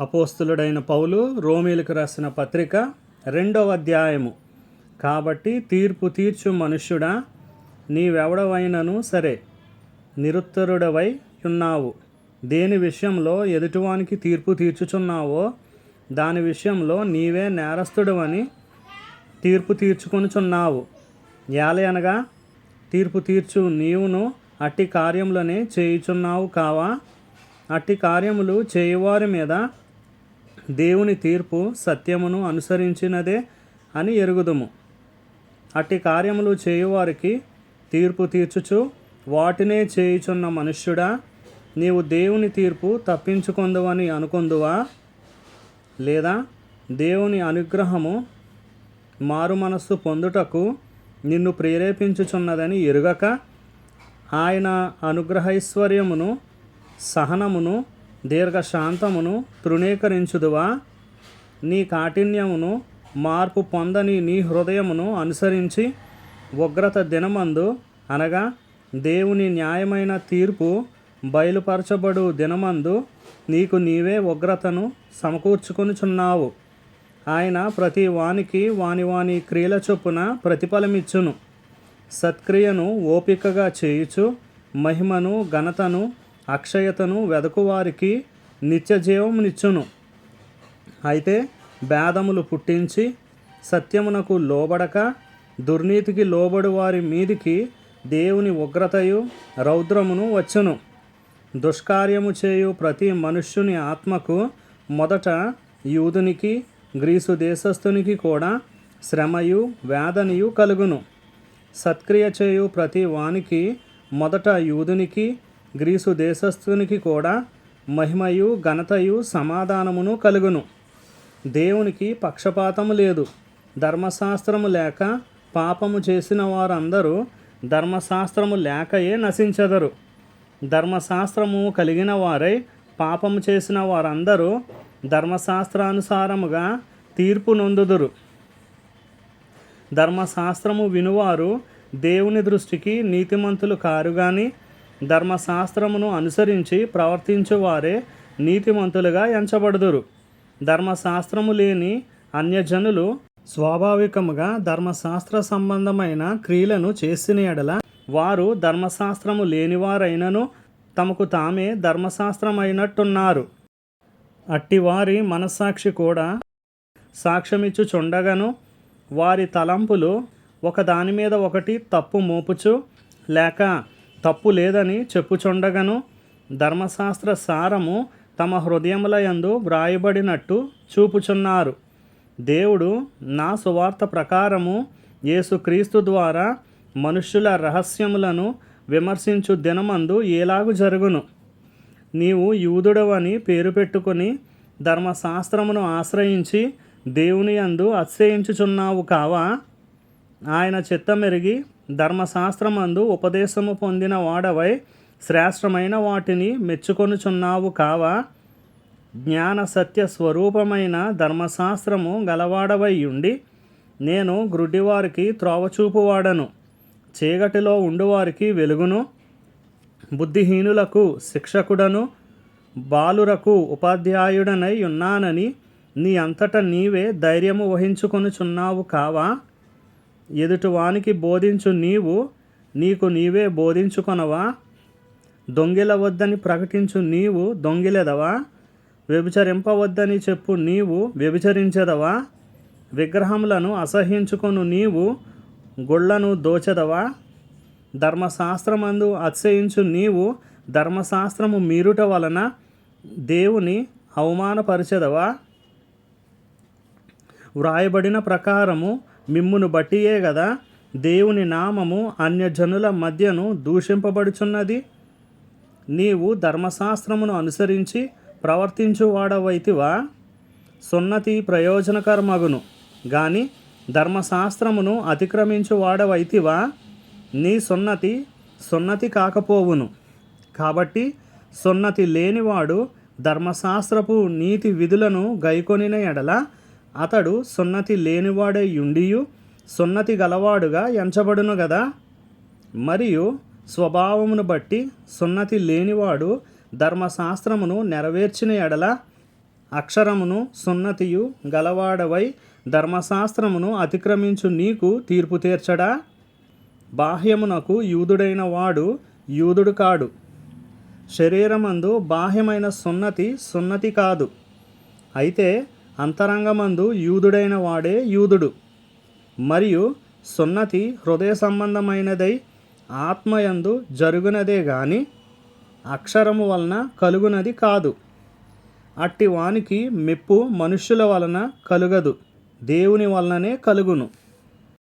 అపోస్తులుడైన పౌలు రోమీలకు రాసిన పత్రిక రెండవ అధ్యాయము. కాబట్టి తీర్పు తీర్చు మనుష్యుడా నీవెవడవైనను సరే నిరుత్తరుడవై ఉన్నావు. దేని విషయంలో ఎదుటివానికి తీర్పు తీర్చుచున్నావో దాని విషయంలో నీవే నేరస్తుడవని తీర్పు తీర్చుకొనుచున్నావు. యాలే అనగా తీర్పు తీర్చు నీవును అట్టి కార్యములనే చేయుచున్నావు కావా? అట్టి కార్యములు చేయువారి మీద దేవుని తీర్పు సత్యమును అనుసరించినదే అని ఎరుగుదుము. అట్టి కార్యములు చేయువారికి తీర్పు తీర్చుచు వాటినే చేయుచున్న మనుష్యుడా నీవు దేవుని తీర్పు తప్పించుకొందువని అనుకొందువా? లేదా దేవుని అనుగ్రహము మారు మనస్సు పొందుటకు నిన్ను ప్రేరేపించుచున్నదని ఎరుగక? ఆయన అనుగ్రహైశ్వర్యమును సహనమును దీర్ఘశాంతమును తృణీకరించుదువా? నీ కాఠిన్యమును మార్పు పొందని నీ హృదయమును అనుసరించి ఉగ్రత దినమందు అనగా దేవుని న్యాయమైన తీర్పు బయలుపరచబడు దినమందు నీకు నీవే ఉగ్రతను సమకూర్చుకొనుచున్నావు. ఆయన ప్రతి వానికి వాని వాని క్రియల చొప్పున ప్రతిఫలమిచ్చును. సత్క్రియను ఓపికగా చేయుచు మహిమను ఘనతను అక్షయతను వెదకువారికి నిత్య నిచ్చును. అయితే భేదములు పుట్టించి సత్యమునకు లోబడక దుర్నీతికి లోబడు వారి మీదికి దేవుని ఉగ్రతయు రౌద్రమును వచ్చును. దుష్కార్యము చేయు ప్రతి మనుష్యుని ఆత్మకు మొదట యూదునికి గ్రీసు దేశస్థునికి కూడా శ్రమయు వేదనయు కలుగును. సత్క్రియ చేయు ప్రతి వానికి మొదట యూదునికి గ్రీసు దేశస్థునికి కూడా మహిమయు ఘనతయు సమాధానమును కలుగును. దేవునికి పక్షపాతము లేదు. ధర్మశాస్త్రము లేక పాపము చేసిన వారందరూ ధర్మశాస్త్రము లేకయే నశించెదరు. ధర్మశాస్త్రము కలిగిన వారై పాపము చేసిన వారందరూ ధర్మశాస్త్రానుసారముగా తీర్పు నొందుదురు. ధర్మశాస్త్రము వినువారు దేవుని దృష్టికి నీతిమంతులు కారు కానీ ధర్మశాస్త్రమును అనుసరించి ప్రవర్తించువారే నీతిమంతులుగా ఎంచబడుదురు. ధర్మశాస్త్రము లేని అన్యజనులు స్వాభావికముగా ధర్మశాస్త్ర సంబంధమైన క్రియలను చేసిన ఎడల వారు ధర్మశాస్త్రము లేనివారైనను తమకు తామే ధర్మశాస్త్రమైనట్టున్నారు. అట్టివారి మనస్సాక్షి కూడా సాక్ష్యమిచ్చుచుండగను వారి తలంపులు ఒకదాని మీద ఒకటి తప్పు మోపుచు లేక తప్పు లేదని చెప్పుచుండగను. ధర్మశాస్త్ర సారము తమ హృదయముల యందు వ్రాయబడినట్టు చూపుచున్నారు. దేవుడు నా సువార్త ప్రకారము యేసుక్రీస్తు ద్వారా మనుష్యుల రహస్యములను విమర్శించు దినమందు ఏలాగు జరుగును. నీవు యూదుడవని పేరు పెట్టుకొని ధర్మశాస్త్రమును ఆశ్రయించి దేవుని యందు అశ్రయించుచున్నావు కావా? ఆయన చిత్తమెరిగి ధర్మశాస్త్రమందు ఉపదేశము పొందిన వాడవై శ్రేష్టమైన వాటిని మెచ్చుకొనుచున్నావు కావా? జ్ఞాన సత్య స్వరూపమైన ధర్మశాస్త్రము గలవాడవై ఉండి నేను గ్రుడ్డివారికి త్రోవచూపువాడను. చీకటిలో ఉండువారికి వెలుగును. బుద్ధిహీనులకు శిక్షకుడను. బాలురకు ఉపాధ్యాయుడనై ఉన్నానని నీ అంతట నీవే ధైర్యము వహించుకొనుచున్నావు కావా? ఎదుటివానికి బోధించు నీవు నీకు నీవే బోధించుకొనవా? దొంగిలవద్దని ప్రకటించు నీవు దొంగిలెదవా? వ్యభిచరింపవద్దని చెప్పు నీవు వ్యభిచరించెదవా? విగ్రహములను అసహించుకొను నీవు గుళ్ళను దోచెదవా? ధర్మశాస్త్రమందు అతిశయించు నీవు ధర్మశాస్త్రము మీరుట వలన దేవుని అవమానపరిచెదవా? వ్రాయబడిన ప్రకారము మిమ్మును బట్టియే గదా దేవుని నామము అన్యజనుల మధ్యను దూషింపబడుచున్నది. నీవు ధర్మశాస్త్రమును అనుసరించి ప్రవర్తించువాడవైతివా? సున్నతి ప్రయోజనకరమగును. గాని ధర్మశాస్త్రమును అతిక్రమించువాడవైతివా? నీ సున్నతి సున్నతి కాకపోవును. కాబట్టి సున్నతి లేనివాడు ధర్మశాస్త్రపు నీతి విధులను గైకొనిన ఎడల అతడు సున్నతి లేనివాడై ఉండియు సున్నతి గలవాడుగా ఎంచబడును గదా? మరియు స్వభావమును బట్టి సున్నతి లేనివాడు ధర్మశాస్త్రమును నెరవేర్చిన ఎడల అక్షరమును సున్నతియు గలవాడవై ధర్మశాస్త్రమును అతిక్రమించు నీకు తీర్పు తీర్చడా? బాహ్యమునకు యూదుడైన వాడు యూదుడు కాడు. శరీరమందు బాహ్యమైన సున్నతి సున్నతి కాదు. అయితే అంతరంగమందు యూదుడైన వాడే యూదుడు. మరియు సున్నతి హృదయ సంబంధమైనదై ఆత్మయందు జరుగునదే గాని అక్షరము వలన కలుగునది కాదు. అట్టి వానికి మెప్పు మనుష్యుల వలన కలుగదు. దేవుని వలననే కలుగును.